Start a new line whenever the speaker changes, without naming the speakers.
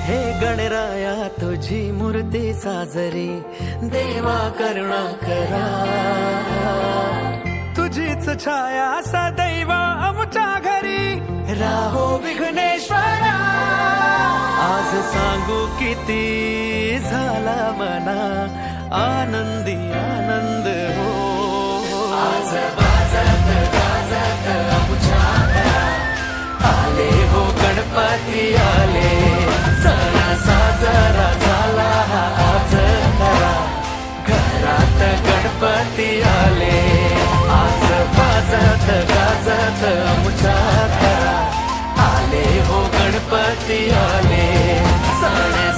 हे गणराया तुझी मूर्ती साजरी देवा करुणा करा. तुझीच छाया सदैव आमच्या घरी. राहो विघ्नेश्वरा. आज सांगू किती झाला मना. आनंदी आनंद हो. आज बाजत बाजात आमच्या आले हो गणपती आले वाजत गणपती आले. आज वाजत गाजत आमच्या घरा आले हो गणपती आले. सण